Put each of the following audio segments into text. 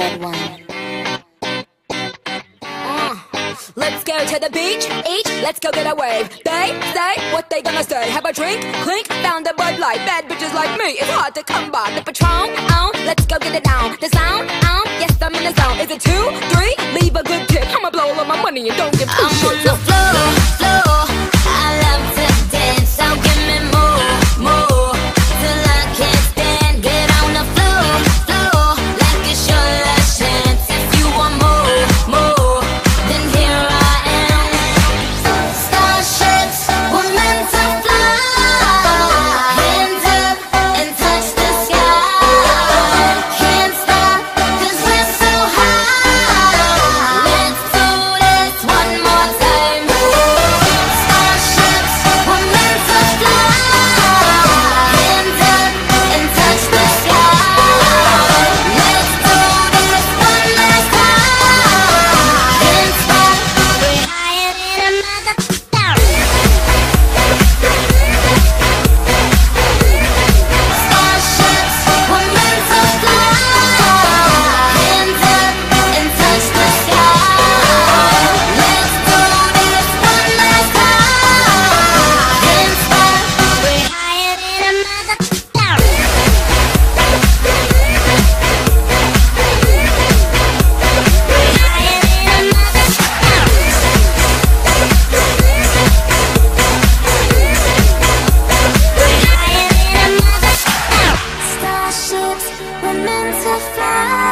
One. Uh, let's go to the beach, each, let's go get a wave. They say what they gonna say. Have a drink, clink, found a Bud Light. Bad bitches like me, it's hard to come by. The Patron, on, let's go get it down. The sound, on, yes I'm in the zone. Is it two, three? Leave a good tip. I'ma blow all of my money and don't give two I'm fly.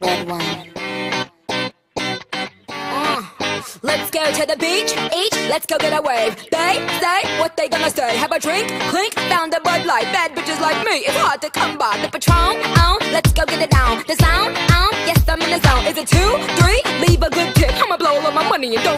Red one. Uh, let's go to the beach, each, let's go get a wave. They say what they gonna say. Have a drink, clink, found a Bud Light. Bad bitches like me, it's hard to come by. The Patron, on, let's go get it down. The sound, on, yes I'm in the zone. Is it two, three? Leave a good tip. I'ma blow all my money and don't